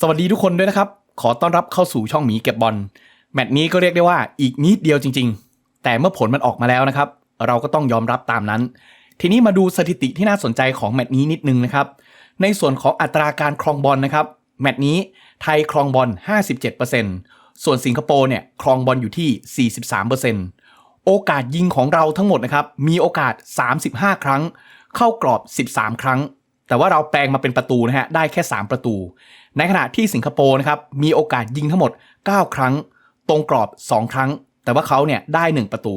สวัสดีทุกคนด้วยนะครับ ขอต้อนรับเข้าสู่ช่องหมีเก็บบอลแมตช์นี้ก็เรียกได้ว่าอีกนิดเดียวจริง ๆ แต่เมื่อผลมันออกมาแล้วนะครับ เราก็ต้องยอมรับตามนั้น ทีนี้มาดูสถิติที่น่าสนใจของแมตช์นี้นิดนึงนะครับ ในส่วนของอัตราการครองบอลนะครับ แมตช์นี้ไทยครองบอล 57%ส่วนสิงคโปร์เนี่ยครองบอลอยู่ที่ 43%โอกาสยิงของเราทั้งหมดนะครับมีโอกาส 35 ครั้ง เข้ากรอบ 13 ครั้ง แต่ว่าเราแปลงมาเป็นประตูนะฮะได้แค่ 3 ประตู ในขณะที่สิงคโปร์นะครับมีโอกาสยิงทั้งหมด 9 ครั้ง ตรงกรอบ 2 ครั้ง แต่ว่าเขาเนี่ยได้ 1 ประตู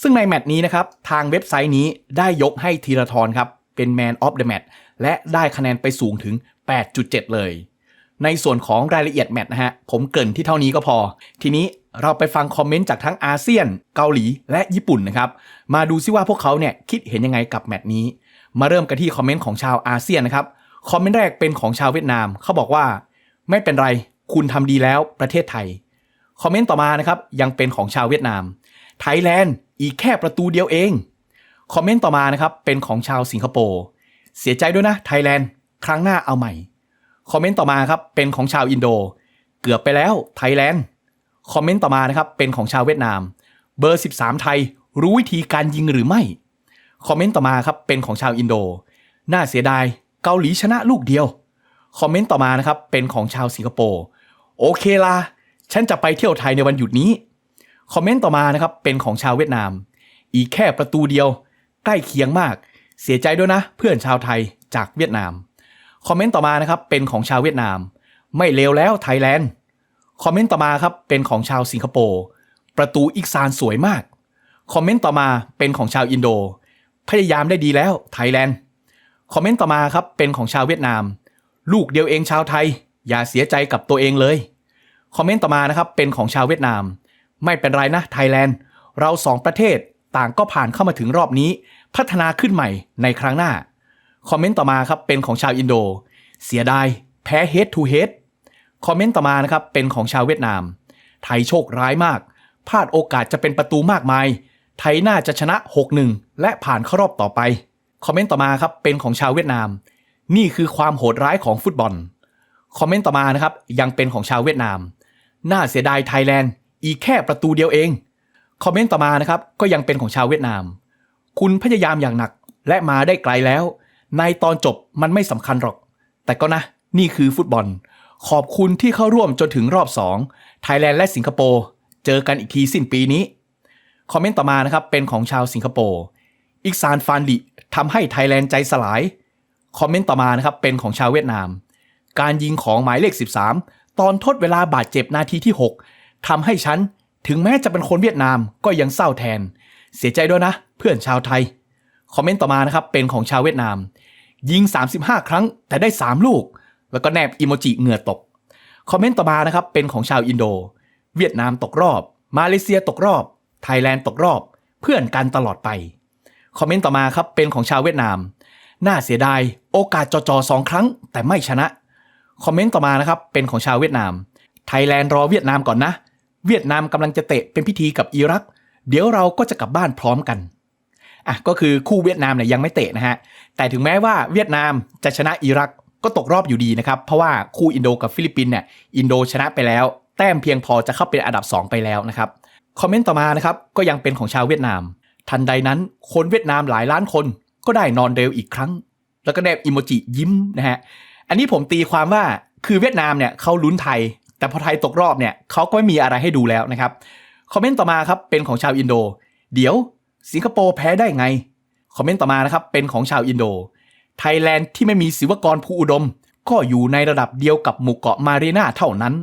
ซึ่งในแมตช์นี้นะครับทางเว็บไซต์นี้ได้ยกให้ธีรทรครับเป็น Man of the Match และได้คะแนนไปสูงถึง 8.7 เลย ในส่วนของรายละเอียดแมตช์นะฮะผมเกริ่นที่เท่านี้ก็พอ ทีนี้เราไปฟังคอมเมนต์จากทั้งอาเซียน เกาหลีและญี่ปุ่นนะครับมาดูซิว่าพวกเขาเนี่ยคิดเห็นยังไงกับแมตช์นี้ มาเริ่มกันที่คอมเมนต์ของชาวอาเซียนนะครับ คอมเมนต์แรกเป็นของชาวเวียดนาม เขาบอกว่า ไม่เป็นไรคุณทำดีแล้วประเทศไทย คอมเมนต์ต่อมานะครับยังเป็นของชาวเวียดนาม ไทยแลนด์อีกแค่ประตูเดียวเอง คอมเมนต์ต่อมานะครับเป็นของชาวสิงคโปร์ เสียใจด้วยนะไทยแลนด์ครั้งหน้าเอาใหม่ คอมเมนต์ต่อมาครับเป็นของชาวอินโด เกือบไปแล้วไทยแลนด์ คอมเมนต์ต่อมานะครับเป็นของชาวเวียดนาม เบอร์ 13 ไทยรู้วิธีการยิงหรือไม่ คอมเมนต์ต่อมาครับเป็นของชาวอินโด น่าเสียดายเกาหลีชนะลูกเดียว คอมเมนต์ต่อมานะครับเป็นของชาวสิงคโปร์ โอเคละฉันจะไปเที่ยวไทยในวันหยุดนี้ คอมเมนต์ต่อมานะครับเป็นของชาวเวียดนาม อีกแค่ประตูเดียว ใกล้เคียงมาก เสียใจด้วยนะ เพื่อนชาวไทยจากเวียดนาม คอมเมนต์ต่อมานะครับเป็นของชาวเวียดนาม ไม่เลวแล้วไทยแลนด์ คอมเมนต์ต่อมาครับเป็นของชาวสิงคโปร์ ประตูอีกซานสวยมาก คอมเมนต์ต่อมาเป็นของชาวอินโด พยายามได้ดีแล้วไทยแลนด์คอมเมนต์ต่อมาครับเป็นของชาวเวียดนาม ลูกเดียวเองชาวไทย อย่าเสียใจกับตัวเองเลยคอมเมนต์ต่อมานะครับเป็นของชาวเวียดนาม ไม่เป็นไรนะไทยแลนด์เราสองประเทศต่างก็ผ่านเข้ามาถึงรอบนี้ พัฒนาขึ้นใหม่ในครั้งหน้าคอมเมนต์ต่อมาครับเป็นของชาวอินโด เสียดายแพ้ head to head คอมเมนต์ต่อมานะครับเป็นของชาวเวียดนาม ไทยโชคร้ายมากพลาดโอกาสจะเป็นประตูมากมาย ไทยน่าจะชนะ 6-1 และผ่านเข้ารอบต่อไป คอมเมนต์ต่อมาครับเป็นของชาวเวียดนาม นี่คือความโหดร้ายของฟุตบอล คอมเมนต์ต่อมานะครับยังเป็นของชาวเวียดนาม น่าเสียดายไทยแลนด์อีกแค่ประตูเดียวเอง คอมเมนต์ต่อมานะครับก็ยังเป็นของชาวเวียดนาม คุณพยายามอย่างหนักและมาได้ไกลแล้ว ในตอนจบมันไม่สำคัญหรอก แต่ก็นะ นี่คือฟุตบอล ขอบคุณที่เข้าร่วมจนถึงรอบ 2 ไทยแลนด์และสิงคโปร์ เจอกันอีกทีสิ้นปีนี้ คอมเมนต์ต่อมานะครับเป็นของชาวสิงคโปร์อิกซานฟานดิทำให้ไทยแลนด์ใจสลาย คอมเมนต์ต่อมานะครับเป็นของชาวเวียดนาม การยิงของหมายเลข 13 ตอนทดเวลาบาดเจ็บนาทีที่ 6ทำให้ฉัน ถึงแม้จะเป็นคนเวียดนามก็ยังเศร้าแทน เสียใจด้วยนะ เพื่อนชาวไทย คอมเมนต์ต่อมานะครับเป็นของชาวเวียดนาม ยิง 35 ครั้งแต่ได้ 3 ลูก แล้วก็แนบอิโมจิเหงื่อตก คอมเมนต์ต่อมานะครับเป็นของชาวอินโด เวียดนามตกรอบ มาเลเซียตกรอบ ไทยแลนด์ตกรอบ เพื่อนกันตลอดไป คอมเมนต์ต่อมาครับเป็นของชาวเวียดนาม น่าเสียดาย โอกาสจอจอสองครั้ง แต่ไม่ชนะ คอมเมนต์ต่อมานะครับเป็นของชาวเวียดนาม ไทยแลนด์รอเวียดนามก่อนนะ เวียดนามกำลังจะเตะเป็นพิธีกับอิรัก เดี๋ยวเราก็จะกลับบ้านพร้อมกันอะก็คือคู่เวียดนามเนี่ยยังไม่เตะนะฮะ แต่ถึงแม้ว่าเวียดนามจะชนะอิรักก็ตกรอบอยู่ดีนะครับ เพราะว่าคู่อินโดกับฟิลิปปินเนี่ยอินโดชนะไปแล้ว แต้มเพียงพอจะเข้าเป็นอันดับ 2 ไปแล้วนะครับ คอมเมนต์ต่อมานะครับก็ยังเป็นของชาวเวียดนาม ทันใดนั้นคนเวียดนามหลายล้านคนก็ได้นอนเร็วอีกครั้ง แล้วก็แนบอิโมจิยิ้มนะฮะอันนี้ผมตีความว่าคือเวียดนามเนี่ยเขาลุ้นไทย แต่พอไทยตกรอบเนี่ยเขาก็ไม่มีอะไรให้ดูแล้วนะครับคอมเมนต์ต่อมาครับเป็นของชาวอินโด เดี๋ยวสิงคโปร์แพ้ได้ไงคอมเมนต์ต่อมานะครับเป็นของชาวอินโด ไทยแลนด์ที่ไม่มีศิวกรภูอุดม ก็อยู่ในระดับเดียวกับหมู่เกาะมารีนาเท่านั้น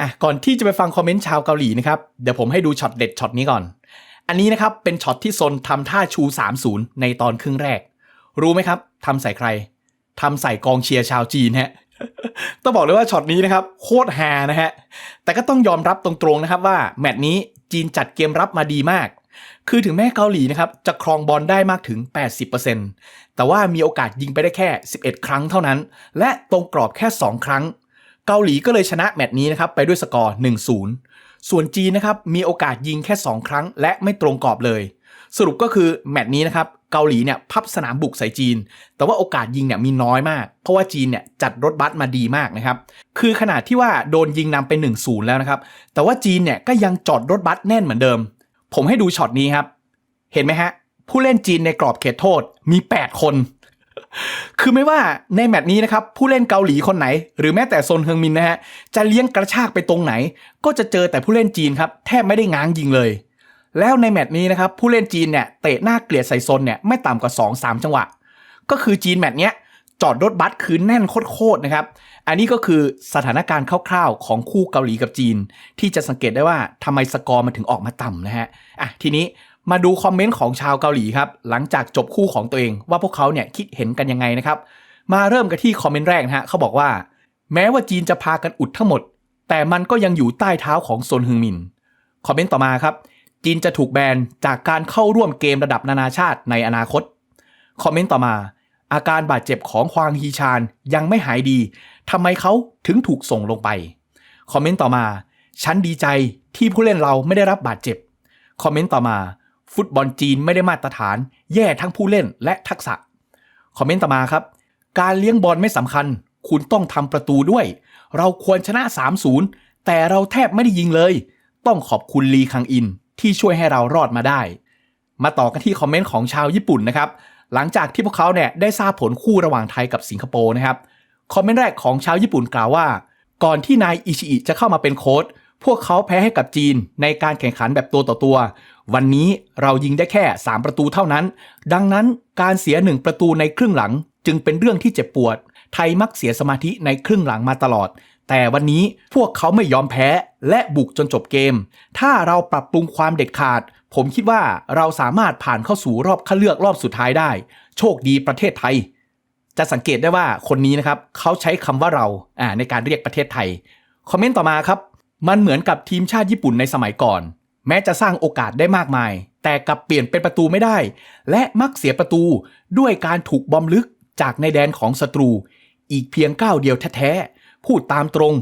อะก่อนที่จะไปฟังคอมเมนต์ชาวเกาหลีนะครับ เดี๋ยวผมให้ดูช็อตเด็ดช็อตนี้ก่อน อันนี้นะครับเป็นช็อตที่ซนทำท่าชู 30 ในตอนครึ่งแรก รู้ไหมครับทำใส่ใครทำใส่กองเชียร์ชาวจีนฮะต้องบอกเลยว่าช็อตนี้นะครับโคตรฮานะฮะ แต่ก็ต้องยอมรับตรงๆนะครับว่าแมตช์นี้จีนจัดเกมรับมาดีมาก คือถึงแม้เกาหลีนะครับจะครองบอลได้มากถึง 80%แต่ว่ามีโอกาสยิงไปได้แค่ 11 ครั้งเท่านั้น และตรงกรอบแค่ 2 ครั้ง เกาหลีก็เลยชนะแมตช์นี้นะครับไปด้วยสกอร์ 1-0 ส่วนจีนนะครับมีโอกาสยิงแค่ 2 ครั้ง และไม่ตรงกรอบเลย สรุปก็คือแมตช์นี้นะครับเกาหลีเนี่ยพับสนามบุกใส่จีน แต่ว่าโอกาสยิงเนี่ยมีน้อยมาก เพราะว่าจีนเนี่ยจัดรถบัสมาดีมากนะครับ คือขนาดที่ว่าโดนยิงนำไป1นศูนย์แล้วนะครับ แต่ว่าจีนเนี่ยก็ยังจอดรถบัสแน่นเหมือนเดิม ผมให้ดูช็อตนี้ครับ เห็นไหมฮะผู้เล่นจีนในกรอบเขตโทษมี 8 คน คือไม่ว่าในแมตช์นี้นะครับผู้เล่นเกาหลีคนไหน หรือแม้แต่โซนเฮงมินนะฮะจะเลี้ยงกระชากไปตรงไหน ก็จะเจอแต่ผู้เล่นจีนครับแทบไม่ได้ง้างยิงเลย แล้วในแมตช์นี้นะครับผู้เล่นจีนเนี่ยเตะหน้าเกลียดใส่โซนเนี่ยไม่ต่ำกว่า 2-3 จังหวะ ก็คือจีนแมตช์เนี้ยจอดรถบัสคือแน่นโคตรๆนะครับ อันนี้ก็คือสถานการณ์คร่าวๆ ของคู่เกาหลีกับจีน ที่จะสังเกตได้ว่าทำไมสกอร์มันถึงออกมาต่ำนะฮะ อะทีนี้ มาดูคอมเมนต์ของชาวเกาหลีครับ หลังจากจบคู่ของตัวเอง ว่าพวกเขาเนี่ยคิดเห็นกันยังไงนะครับ มาเริ่มกันที่คอมเมนต์แรกนะฮะเขาบอกว่า แม้ว่าจีนจะพากันอุดทั้งหมด แต่มันก็ยังอยู่ใต้เท้าของโซนฮึงมินคอมเมนต์ต่อมาครับ จีนจะถูกแบนจากการเข้าร่วมเกมระดับนานาชาติในอนาคตคอมเมนต์ต่อมา อาการบาดเจ็บของควางฮีชานยังไม่หายดีทำไมเขาถึงถูกส่งลงไปคอมเมนต์ต่อมา ฉันดีใจที่ผู้เล่นเราไม่ได้รับบาดเจ็บคอมเมนต์ต่อมา ฟุตบอลจีนไม่ได้มาตรฐาน แย่ทั้งผู้เล่นและทักษะ คอมเมนต์ต่อมาครับ การเลี้ยงบอลไม่สำคัญ คุณต้องทำประตูด้วย เราควรชนะ 3-0 แต่เราแทบไม่ได้ยิงเลย ต้องขอบคุณลีคังอินที่ช่วยให้เรารอดมาได้ มาต่อกันที่คอมเมนต์ของชาวญี่ปุ่นนะครับ หลังจากที่พวกเขาเนี่ยได้ทราบผลคู่ระหว่างไทยกับสิงคโปร์นะครับ คอมเมนต์แรกของชาวญี่ปุ่นกล่าวว่า ก่อนที่นายอิชิอิจะเข้ามาเป็นโค้ชพวกเขาแพ้ให้กับจีนในการแข่งขันแบบตัวต่อตัว วันนี้เรายิงได้แค่ 3 ประตูเท่านั้น ดังนั้นการเสียหนึ่งประตูในครึ่งหลังจึงเป็นเรื่องที่เจ็บปวด ไทยมักเสียสมาธิในครึ่งหลังมาตลอด แต่วันนี้พวกเขาไม่ยอมแพ้และบุกจนจบเกม ถ้าเราปรับปรุงความเด็ดขาด ผมคิดว่าเราสามารถผ่านเข้าสู่รอบคัดเลือกรอบสุดท้ายได้ โชคดีประเทศไทย จะสังเกตได้ว่าคนนี้นะครับเขาใช้คำว่าเราอ่าในการเรียกประเทศไทย คอมเมนต์ต่อมาครับ มันเหมือนกับทีมชาติญี่ปุ่นในสมัยก่อน แม้จะสร้างโอกาสได้มากมาย แต่กลับเปลี่ยนเป็นประตูไม่ได้ และมักเสียประตูด้วยการถูกบอมลึกจากในแดนของศัตรู อีกเพียงก้าวเดียวแท้ๆ พูดตามตรง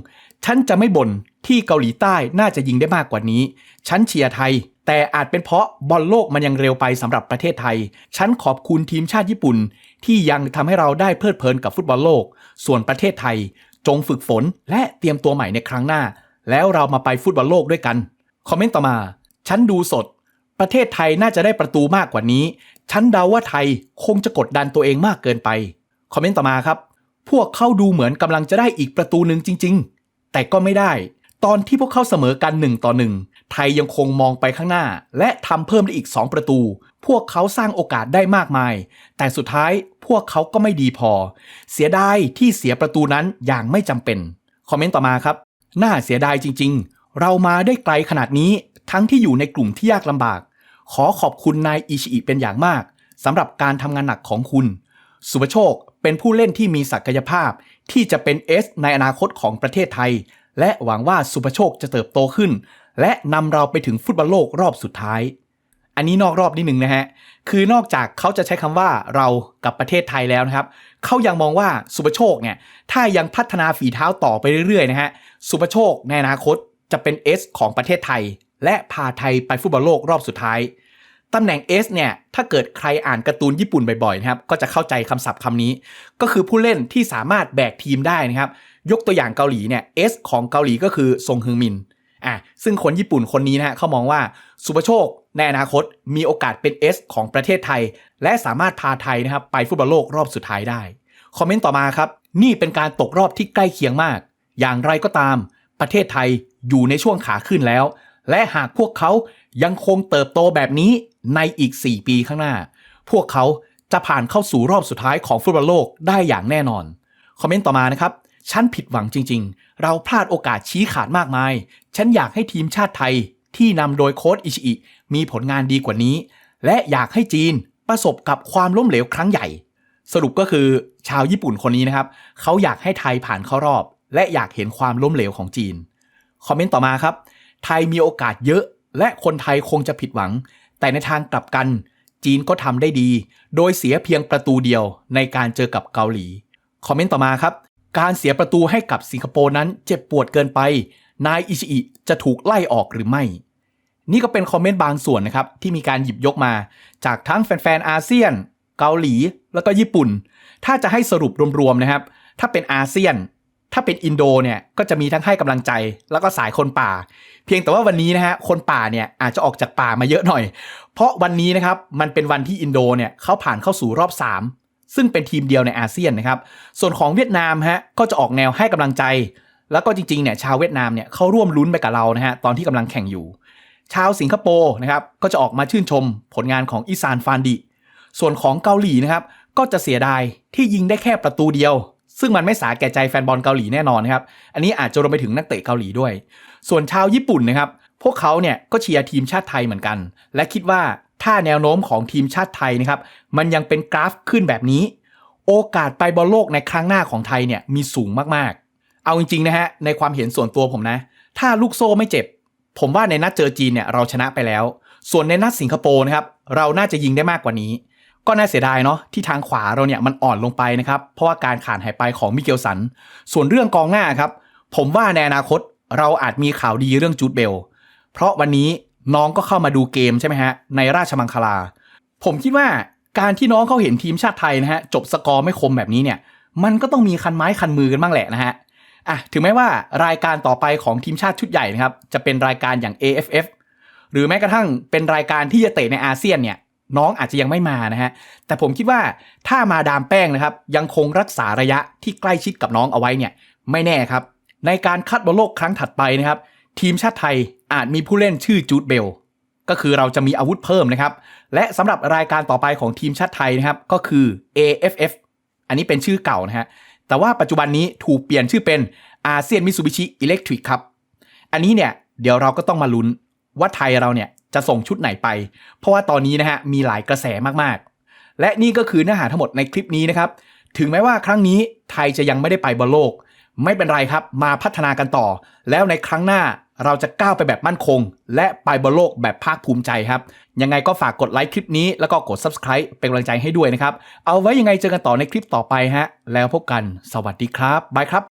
ฉันจะไม่บ่นที่เกาหลีใต้น่าจะยิงได้มากกว่านี้ ฉันเชียร์ไทย แต่อาจเป็นเพราะบอลโลกมันยังเร็วไปสำหรับประเทศไทย ฉันขอบคุณทีมชาติญี่ปุ่น ที่ยังทำให้เราได้เพลิดเพลินกับฟุตบอลโลก ส่วนประเทศไทย จงฝึกฝนและเตรียมตัวใหม่ในครั้งหน้า แล้วเรามาไปฟุตบอลโลกด้วยกัน คอมเมนต์ต่อมาฉันดูสด ประเทศไทยน่าจะได้ประตูมากกว่านี้ ฉันเดาว่าไทยคงจะกดดันตัวเองมากเกินไป คอมเมนต์ต่อมาครับ พวกเขาดูเหมือนกำลังจะได้อีกประตูหนึ่งจริง ๆ แต่ก็ไม่ได้ ตอนที่พวกเขาเสมอกัน1ต่อ1ไทยยังคงมองไปข้างหน้า และทำเพิ่มได้อีก 2 ประตู พวกเขาสร้างโอกาสได้มากมาย แต่สุดท้ายพวกเขาก็ไม่ดีพอ เสียดายที่เสียประตูนั้นอย่างไม่จำเป็น คอมเมนต์ต่อมาครับ น่าเสียดายจริง ๆ เรามาได้ไกลขนาดนี้ทั้งที่อยู่ในกลุ่มที่ยากลำบาก ขอขอบคุณนายอิชิอิเป็นอย่างมากสำหรับการทำงานหนักของคุณ สุภโชคเป็นผู้เล่นที่มีศักยภาพ ที่จะเป็นเอสในอนาคตของประเทศไทย และหวังว่าสุภโชคจะเติบโตขึ้น และนำเราไปถึงฟุตบอลโลกรอบสุดท้าย อันนี้นอกรอบนิดหนึ่งนะฮะ คือนอกจากเขาจะใช้คำว่าเรากับประเทศไทยแล้วนะครับ เขายังมองว่าสุภโชคเนี่ยถ้ายังพัฒนาฝีเท้าต่อไปเรื่อยๆนะฮะ สุภโชคในอนาคต จะเป็นเอสของประเทศไทย และพาไทยไปฟุตบอลโลกรอบสุดท้ายตำแหน่ง S เนี่ย ถ้าเกิดใครอ่านการ์ตูนญี่ปุ่นบ่อยๆนะครับ ก็จะเข้าใจคำศัพท์คำนี้ ก็คือผู้เล่นที่สามารถแบกทีมได้นะครับ ยกตัวอย่างเกาหลีเนี่ย S ของเกาหลีก็คือซงฮึงมิน อะ ซึ่งคนญี่ปุ่นคนนี้นะฮะเขามองว่าสุภโชคในอนาคตมีโอกาสเป็น S ของประเทศไทย และสามารถพาไทยนะครับไปฟุตบอลโลกรอบสุดท้ายได้ คอมเมนต์ต่อมาครับ นี่เป็นการตกรอบที่ใกล้เคียงมาก อย่างไรก็ตาม ประเทศไทยอยู่ในช่วงขาขึ้นแล้ว และหากพวกเขายังคงเติบโตแบบนี้ในอีก 4 ปีข้างหน้า พวกเขาจะผ่านเข้าสู่รอบสุดท้ายของฟุตบอลโลกได้อย่างแน่นอน คอมเมนต์ต่อมานะครับฉันผิดหวังจริง ๆ เราพลาดโอกาสชี้ขาดมากมาย ฉันอยากให้ทีมชาติไทยที่นำโดยโค้ชอิชิอิมีผลงานดีกว่านี้ และอยากให้จีนประสบกับความล้มเหลวครั้งใหญ่ สรุปก็คือชาวญี่ปุ่นคนนี้นะครับ เขาอยากให้ไทยผ่านเข้ารอบ และอยากเห็นความล้มเหลวของจีน คอมเมนต์ต่อมาครับ ไทยมีโอกาสเยอะ และคนไทยคงจะผิดหวัง แต่ในทางกลับกัน จีนก็ทำได้ดี โดยเสียเพียงประตูเดียวในการเจอกับเกาหลี คอมเมนต์ต่อมาครับ การเสียประตูให้กับสิงคโปร์นั้นเจ็บปวดเกินไป นายอิชิอิจะถูกไล่ออกหรือไม่นี่ก็เป็นคอมเมนต์บางส่วนนะครับ ที่มีการหยิบยกมา จากทั้งแฟนๆอาเซียน เกาหลี แล้วก็ญี่ปุ่น ถ้าจะให้สรุปรวมๆนะครับ ถ้าเป็นอาเซียน ถ้าเป็นอินโดเนี่ยก็จะมีทั้งให้กำลังใจ แล้วก็สายคนป่า เพียงแต่ว่าวันนี้นะฮะคนป่าเนี่ยอาจจะออกจากป่ามาเยอะหน่อย เพราะวันนี้นะครับมันเป็นวันที่อินโดเนี่ยเขาผ่านเข้าสู่รอบ 3 ซึ่งเป็นทีมเดียวในอาเซียนนะครับส่วนของเวียดนามฮะก็จะออกแนวให้กำลังใจ แล้วก็จริงๆเนี่ยชาวเวียดนามเนี่ยเขาร่วมลุ้นไปกับเรานะฮะตอนที่กำลังแข่งอยู่ ชาวสิงคโปร์นะครับก็จะออกมาชื่นชมผลงานของอิซานฟานดิส่วนของเกาหลีนะครับก็จะเสียดายที่ยิงได้แค่ประตูเดียว ซึ่งมันไม่สาแก่ใจแฟนบอลเกาหลีแน่นอนนะครับ อันนี้อาจจะรวมไปถึงนักเตะเกาหลีด้วย ส่วนชาวญี่ปุ่นนะครับ พวกเขาเนี่ยก็เชียร์ทีมชาติไทยเหมือนกัน และคิดว่าถ้าแนวโน้มของทีมชาติไทยนะครับ มันยังเป็นกราฟขึ้นแบบนี้ โอกาสไปบอลโลกในครั้งหน้าของไทยเนี่ยมีสูงมากๆ เอาจริงๆนะฮะในความเห็นส่วนตัวผมนะ ถ้าลูกโซ่ไม่เจ็บ ผมว่าในนัดเจอจีนเนี่ยเราชนะไปแล้ว ส่วนในนัดสิงคโปร์นะครับเราน่าจะยิงได้มากกว่านี้ ก็น่าเสียดายเนาะที่ทางขวาเราเนี่ยมันอ่อนลงไปนะครับ เพราะว่าการขาดหายไปของมิเกลสัน ส่วนเรื่องกองหน้าครับ ผมว่าในอนาคตเราอาจมีข่าวดีเรื่องจูดเบล เพราะวันนี้น้องก็เข้ามาดูเกมใช่ไหมฮะ ในราชมังคลา ผมคิดว่าการที่น้องเขาเห็นทีมชาติไทยนะฮะจบสกอร์ไม่คมแบบนี้เนี่ย มันก็ต้องมีคันไม้คันมือกันบ้างแหละนะฮะอะถึงแม้ว่ารายการต่อไปของทีมชาติชุดใหญ่นะครับจะเป็นรายการอย่าง AFF หรือแม้กระทั่งเป็นรายการที่จะเตะในอาเซียนเนี่ย น้องอาจจะยังไม่มานะฮะ แต่ผมคิดว่าถ้ามาดามแป้งนะครับ ยังคงรักษาระยะที่ใกล้ชิดกับน้องเอาไว้เนี่ย ไม่แน่ครับ ในการคัดบอลโลกครั้งถัดไปนะครับ ทีมชาติไทยอาจมีผู้เล่นชื่อจูดเบลก็คือเราจะมีอาวุธเพิ่มนะครับ และสำหรับรายการต่อไปของทีมชาติไทยนะครับ ก็คือ AFF อันนี้เป็นชื่อเก่านะฮะแต่ว่าปัจจุบันนี้ถูกเปลี่ยนชื่อเป็นอาเซียนมิ t ูบิชิอิเล็กทริกครับ อันนี้เนี่ยเดี๋ยวเราก็ต้องมาลุ้นว่าไทยเราเนี่ย จะส่งชุดไหนไป เพราะว่าตอนนี้นะฮะมีหลายกระแสมากๆ และนี่ก็คือเนื้อหาทั้งหมดในคลิปนี้นะครับ ถึงแม้ว่าครั้งนี้ไทยจะยังไม่ได้ไปบอลโลก ไม่เป็นไรครับมาพัฒนากันต่อ แล้วในครั้งหน้าเราจะก้าวไปแบบมั่นคง และไปบอลโลกแบบภาคภูมิใจครับ ยังไงก็ฝากกดไลค์คลิปนี้แล้วก็กด subscribe เป็นกำลังใจให้ด้วยนะครับ เอาไว้ยังไงเจอกันต่อในคลิปต่อไปฮะแล้วพบกันสวัสดีครับบายครับ